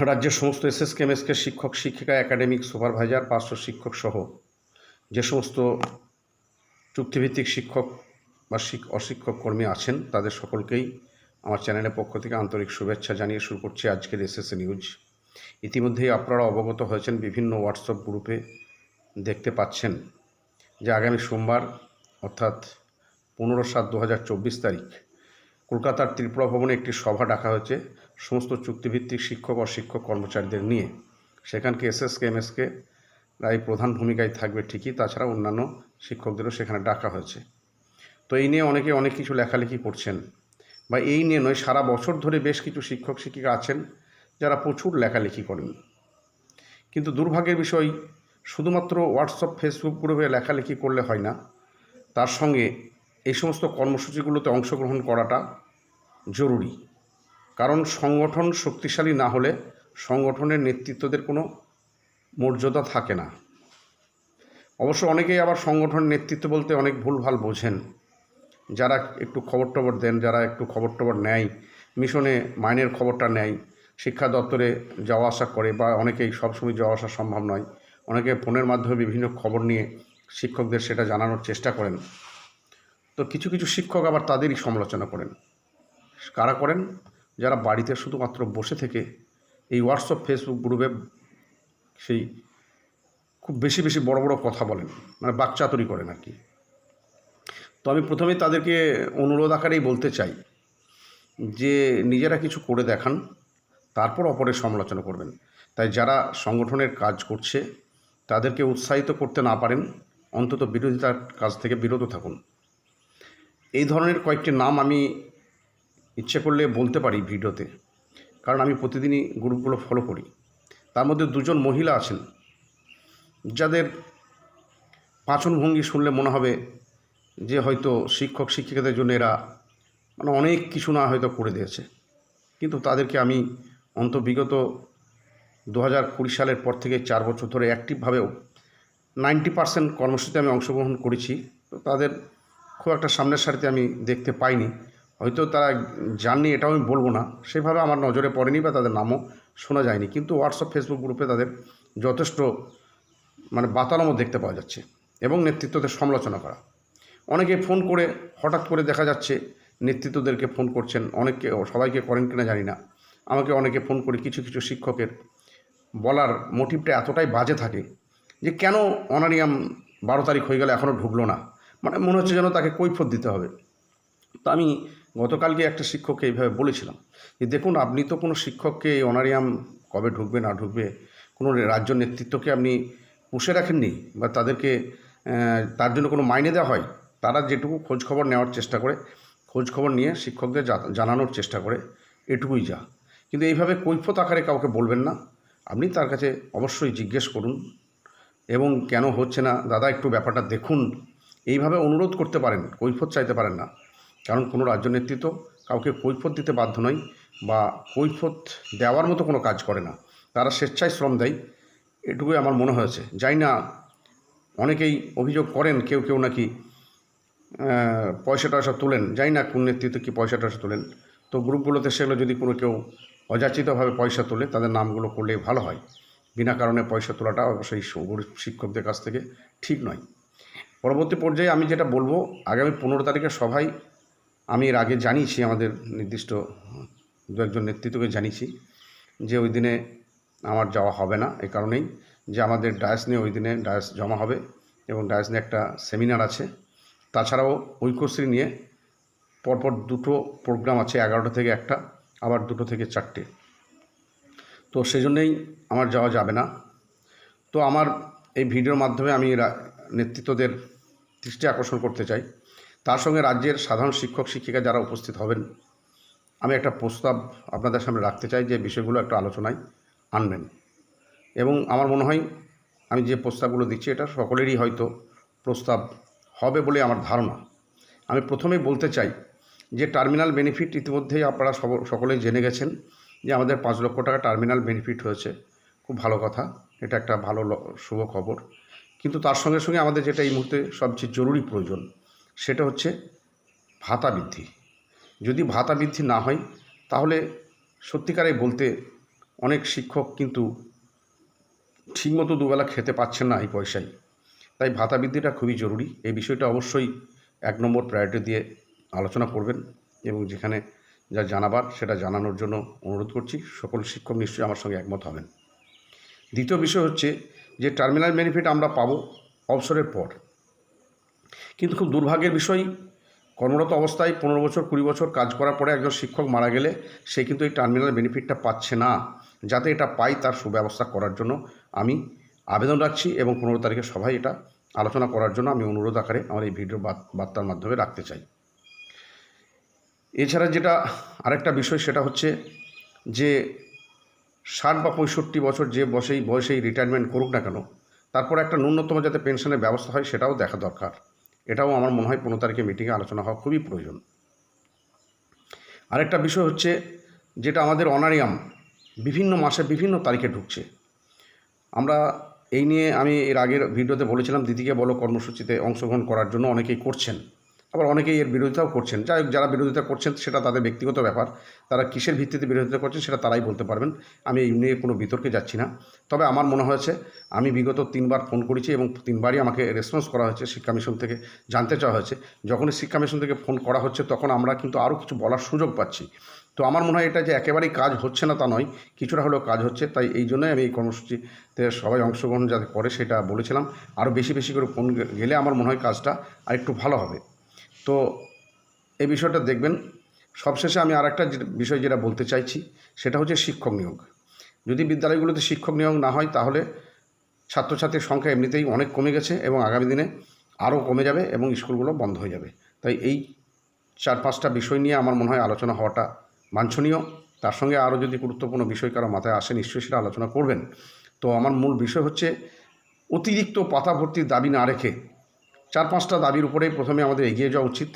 রাজ্যের সমস্ত এসএস কেমএসকে শিক্ষক, শিক্ষিকা, একাডেমিক সুপারভাইজার, পার্শ্ব শিক্ষক সহ যে সমস্ত চুক্তিভিত্তিক শিক্ষক বা শিক- অশিক্ষক কর্মী আছেন, তাদের সকলকেই আমার চ্যানেলের পক্ষ থেকে আন্তরিক শুভেচ্ছা জানিয়ে শুরু করছি আজকের এসএসএ নিউজ। ইতিমধ্যেই আপনারা অবগত হয়েছেন, বিভিন্ন হোয়াটসঅ্যাপ গ্রুপে দেখতে পাচ্ছেন যে আগামী সোমবার, অর্থাৎ পনেরো সাত দু তারিখ কলকাতার ত্রিপুরা ভবনে একটি সভা ডাকা হয়েছে সমস্ত চুক্তিভিত্তিক শিক্ষক ও শিক্ষক কর্মচারীদের নিয়ে। সেখানকে এসএসকে, এমএসকে এই প্রধান ভূমিকায় থাকবে ঠিকই, তাছাড়া অন্যান্য শিক্ষকদেরও সেখানে ডাকা হয়েছে। তো এই নিয়ে অনেকে অনেক কিছু লেখালেখি করছেন। বা এই নিয়ে নয়, সারা বছর ধরে বেশ কিছু শিক্ষক, শিক্ষিকা আছেন যারা প্রচুর লেখালেখি করেন। কিন্তু দুর্ভাগ্যের বিষয়, শুধুমাত্র হোয়াটসঅ্যাপ, ফেসবুক গ্রুপে লেখালেখি করলে হয় না। তার সঙ্গে এই সমস্ত কর্মসূচিগুলোতে অংশগ্রহণ করাটা জরুরি। কারণ সংগঠন শক্তিশালী না হলে সংগঠনের নেতৃত্বদের কোনো মর্যাদা থাকে না। অবশ্য অনেকেই আবার সংগঠনের নেতৃত্ব বলতে অনেক ভুলভাল বোঝেন। যারা একটু খবর টবর দেন, যারা একটু খবর টবর নেয়, মিশনে মাইনের খবরটা নেয়, শিক্ষা দপ্তরে যাওয়া আসা করে বা অনেকেই সবসময় যাওয়া আসা সম্ভব নয়, অনেকে ফোনের মাধ্যমে বিভিন্ন খবর নিয়ে শিক্ষকদের সেটা জানানোর চেষ্টা করেন। তো কিছু কিছু শিক্ষক আবার তাদেরই সমালোচনা করেন। কারা করেন? যারা বাড়িতে শুধুমাত্র বসে থেকে এই হোয়াটসঅ্যাপ ফেসবুক গ্রুপে সেই খুব বেশি বেশি বড় বড় কথা বলেন মানে বাকচাতুরি করেন আর কি। তো আমি প্রথমেই তাদেরকে অনুরোধ আকারেই বলতে চাই যে নিজেরা কিছু করে দেখান, তারপর অপরের সমালোচনা করবেন। তাই যারা সংগঠনের কাজ করছে, তাদেরকে উৎসাহিত করতে না পারেন, অন্তত বিরোধিতার কাজ থেকে বিরত থাকুন। এই ধরনের কয়েকটি নাম আমি ইচ্ছে করলে বলতে পারি ভিডিওতে। কারণ আমি প্রতিদিনই গ্রুপগুলো ফলো করি। তার মধ্যে দুজন মহিলা আছেন, যাদের পাচনভঙ্গি শুনলে মনে হবে যে হয়তো শিক্ষক, শিক্ষিকাদের জন্য এরা মানে অনেক কিছু না হয়তো করে দিয়েছে। কিন্তু তাদেরকে আমি অন্ত বিগত দু হাজার কুড়ি সালের পর থেকে চার বছর ধরে অ্যাক্টিভভাবেও নাইনটি পার্সেন্ট কর্মসূচিতে আমি অংশগ্রহণ করেছি। তো তাদের খুব একটা সামনের সারিতে আমি দেখতে পাইনি। হয়তো তারা জাননি, এটাও আমি বলব না। সেভাবে আমার নজরে পড়েনি বা তাদের নামও শোনা যায়নি। কিন্তু হোয়াটসঅ্যাপ ফেসবুক গ্রুপে তাদের যথেষ্ট মানে বাতালমও দেখতে পাওয়া যাচ্ছে এবং নেতৃত্বদের সমালোচনা করা। অনেকে ফোন করে, হঠাৎ করে দেখা যাচ্ছে নেতৃত্বদেরকে ফোন করছেন, অনেককে, সবাইকে করেন কিনা জানি না। আমাকে অনেকে ফোন করে কিছু কিছু শিক্ষকের বলার মোটিভটা এতটাই বাজে থাকে যে কেন অনারিয়াম বারো তারিখ হয়ে গেলে এখনও ঢুকলো না? মানে মনে হচ্ছে যেন তাকে কৈফত দিতে হবে। তো আমি গতকালকে একটা শিক্ষককে এইভাবে বলেছিলাম যে, দেখুন, আপনি তো কোনো শিক্ষককে এই অনারিয়াম কবে ঢুকবে, না ঢুকবে, কোনো রাজ্য নেতৃত্বকে আপনি পুষে রাখেননি বা তাদেরকে তার জন্য কোনো মাইনে দেওয়া হয়? তারা যেটুকু খোঁজ খবর নেওয়ার চেষ্টা করে খোঁজ খবর নিয়ে শিক্ষকদের জানানোর চেষ্টা করে, এটুকুই যা। কিন্তু এইভাবে কৈফত আকারে কাউকে বলবেন না। আপনি তার কাছে অবশ্যই জিজ্ঞেস করুন এবং কেন হচ্ছে না? দাদা, একটু ব্যাপারটা দেখুন। এইভাবে অনুরোধ করতে পারেন, কৈফত চাইতে পারেন না। কারণ কোনো রাজ্য নেতৃত্ব কাউকে কৈফত দিতে বাধ্য নয় বা কৈফত দেওয়ার মতো কোনো কাজ করে না। তারা স্বেচ্ছায় শ্রম দেয়, এটুকুই আমার মনে হয়েছে। যাই না, অনেকেই অভিযোগ করেন, কেউ কেউ নাকি পয়সা টয়সা তোলেন। যাই না, কোন নেতৃত্ব কি পয়সা টয়সা তোলেন? তো গ্রুপগুলোতে সেগুলো যদি কোনো কেউ অযাচিতভাবে পয়সা তোলে, তাদের নামগুলো করলে ভালো হয়। বিনা কারণে পয়সা তোলাটা অবশ্যই শিক্ষকদের কাছ থেকে ঠিক নয়। পরবর্তী পর্যায়ে আমি যেটা বলব, আগামী পনেরো তারিখের সভায় আমি এর আগে জানিয়েছি আমাদের নির্দিষ্ট দু একজন নেতৃত্বকে জানিয়েছি যে ওই দিনে আমার যাওয়া হবে না এই কারণেই, যে আমাদের ডায়াস নিয়ে ওই দিনে ডায়াস জমা হবে এবং ডায়াস নিয়ে একটা সেমিনার আছে। তাছাড়াও ঐক্যশ্রী নিয়ে পরপর দুটো প্রোগ্রাম আছে, এগারোটা থেকে একটা, আবার দুটো থেকে চারটে। তো সেই জন্যেই আমার যাওয়া যাবে না। তো আমার এই ভিডিওর মাধ্যমে আমি নেতৃত্বদের দৃষ্টি আকর্ষণ করতে চাই। তার সঙ্গে রাজ্যের সাধারণ শিক্ষক, শিক্ষিকা যারা উপস্থিত হবেন, আমি একটা প্রস্তাব আপনাদের সামনে রাখতে চাই যে বিষয়গুলো একটা আলোচনায় আনবেন। এবং আমার মনে হয় আমি যে প্রস্তাবগুলো দিচ্ছি, এটা সকলেরই হয়তো প্রস্তাব হবে বলে আমার ধারণা। আমি প্রথমেই বলতে চাই যে টার্মিনাল বেনিফিট ইতিমধ্যেই আপনারা সকলেই জেনে গেছেন যে আমাদের পাঁচ লক্ষ টাকা টার্মিনাল বেনিফিট হয়েছে। খুব ভালো কথা, এটা একটা ভালো শুভ খবর। কিন্তু তার সঙ্গে সঙ্গে আমাদের যেটা এই মুহূর্তে সবচেয়ে জরুরি প্রয়োজন, সেটা হচ্ছে ভাতা বৃদ্ধি। যদি ভাতা বৃদ্ধি না হয়, তাহলে সত্যিকারে বলতে অনেক শিক্ষক কিন্তু ঠিকমতো দুবেলা খেতে পাচ্ছেন না এই পয়সায়। তাই ভাতা বৃদ্ধিটা খুবই জরুরি। এই বিষয়টা অবশ্যই এক নম্বর প্রায়োরিটি দিয়ে আলোচনা করবেন এবং যেখানে যা জানাবার, সেটা জানানোর জন্য অনুরোধ করছি। সকল শিক্ষক নিশ্চয়ই আমার সঙ্গে একমত হবেন। দ্বিতীয় বিষয় হচ্ছে যে টার্মিনাল বেনিফিট আমরা পাবো অবসরের পর। কিন্তু খুব দুর্ভাগ্যের বিষয়, কর্মরত অবস্থায় পনেরো বছর, কুড়ি বছর কাজ করার পরে একজন শিক্ষক মারা গেলে সে কিন্তু এই টার্মিনাল বেনিফিটটা পাচ্ছে না, যাতে এটা পাই তার সুব্যবস্থা করার জন্য আমি আবেদন রাখছি এবং পনেরো তারিখে সভায় এটা আলোচনা করার জন্য আমি অনুরোধ আকারে আমার এই ভিডিও বার্তার মাধ্যমে রাখতে চাই। এছাড়া যেটা আরেকটা বিষয় সেটা হচ্ছে যে ষাট বা পঁয়ষট্টি বছর যে বসেই, বয়সেই রিটায়ারমেন্ট করুক না কেন, তারপর একটা ন্যূনতম যাতে পেনশনের ব্যবস্থা হয় সেটাও দেখা দরকার। এটাও আমার মনে হয় পনেরো তারিখে মিটিংয়ে আলোচনা হওয়া খুবই প্রয়োজন। আরেকটা বিষয় হচ্ছে যেটা আমাদের অনারিয়াম বিভিন্ন মাসে বিভিন্ন তারিখে ঢুকছে। আমরা এই নিয়ে আমি এর আগের ভিডিওতে বলেছিলাম, দিদিকে বলো কর্মসূচিতে অংশগ্রহণ করার জন্য অনেকেই করছেন। আবার অনেকেই এর বিরোধিতাও করছেন। যাই যারা বিরোধিতা করছেন, সেটা তাদের ব্যক্তিগত ব্যাপার। তারা কিসের ভিত্তিতে বিরোধিতা করছেন সেটা তারাই বলতে পারবেন। আমি এই নিয়ে কোনো বিতর্কে যাচ্ছি না। তবে আমার মনে হয়েছে, আমি বিগত তিনবার ফোন করেছি এবং তিনবারই আমাকে রেসপন্স করা হয়েছে শিক্ষা মিশন থেকে, জানতে চাওয়া হয়েছে। যখনই শিক্ষা মিশন থেকে ফোন করা হচ্ছে, তখন আমরা কিন্তু আরও কিছু বলার সুযোগ পাচ্ছি। তো আমার মনে হয় এটা যে একেবারেই কাজ হচ্ছে না তা নয়, কিছুটা হলেও কাজ হচ্ছে। তাই এই জন্যই আমি এই কর্মসূচিতে সবাই অংশগ্রহণ যাতে করে সেটা বলেছিলাম। আরও বেশি বেশি করে ফোন গেলে আমার মনে হয় কাজটা আরেকটু ভালো হবে। তো এই বিষয়টা দেখবেন। সবশেষে আমি আরেকটা যে বিষয় যেটা বলতে চাইছি, সেটা হচ্ছে শিক্ষক নিয়োগ। যদি বিদ্যালয়গুলোতে শিক্ষক নিয়োগ না হয়, তাহলে ছাত্রছাত্রীর সংখ্যা এমনিতেই অনেক কমে গেছে এবং আগামী দিনে আরও কমে যাবে এবং স্কুলগুলো বন্ধ হয়ে যাবে। তাই এই চার পাঁচটা বিষয় নিয়ে আমার মনে হয় আলোচনা হওয়াটা বাঞ্ছনীয়। তার সঙ্গে আরও যদি গুরুত্বপূর্ণ বিষয় কারও মাথায় আসে, নিশ্চয়ই সেটা আলোচনা করবেন। তো আমার মূল বিষয় হচ্ছে, অতিরিক্ত পাতা ভর্তির দাবি না রেখে চার পাঁচটা দাবির উপরেই প্রথমে আমাদের এগিয়ে যাওয়া উচিত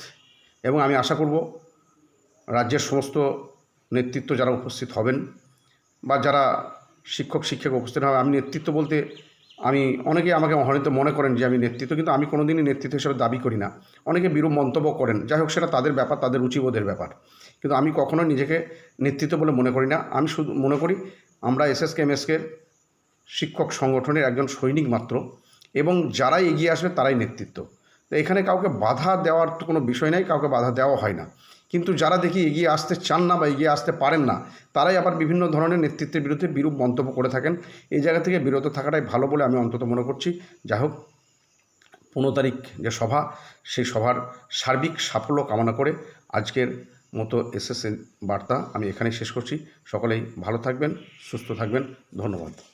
এবং আমি আশা করব রাজ্যের সমস্ত নেতৃত্ব যারা উপস্থিত হবেন বা যারা শিক্ষক শিক্ষক উপস্থিত হবে, আমি নেতৃত্ব বলতে আমি, অনেকে আমাকে হয়তো মনে করেন যে আমি নেতৃত্ব, কিন্তু আমি কোনোদিনই নেতৃত্ব হিসেবে দাবি করি না। অনেকে বিরূপ মন্তব্য করেন। যাই হোক, সেটা তাদের ব্যাপার, তাদের রুচিবোধের ব্যাপার। কিন্তু আমি কখনো নিজেকে নেতৃত্ব বলে মনে করি না। আমি শুধু মনে করি, আমরা এসএসকে, এমএসকে শিক্ষক সংগঠনের একজন সৈনিক মাত্র। এবং যারাই এগিয়ে আসবে তারাই নেতৃত্ব। তো এখানে কাউকে বাধা দেওয়ার তো কোনো বিষয় নেই, কাউকে বাধা দেওয়া হয় না। কিন্তু যারা দেখি এগিয়ে আসতে চান না বা এগিয়ে আসতে পারেন না, তারাই আবার বিভিন্ন ধরনের নেতৃত্বের বিরুদ্ধে বিরূপ মন্তব্য করে থাকেন। এই জায়গা থেকে বিরত থাকাটাই ভালো বলে আমি অন্তত মনে করছি। যাই হোক, পনেরো তারিখ যে সভা, সেই সভার সার্বিক সাফল্য কামনা করে আজকের মতো এসএসএন বার্তা আমি এখানেই শেষ করছি। সকলেই ভালো থাকবেন, সুস্থ থাকবেন। ধন্যবাদ।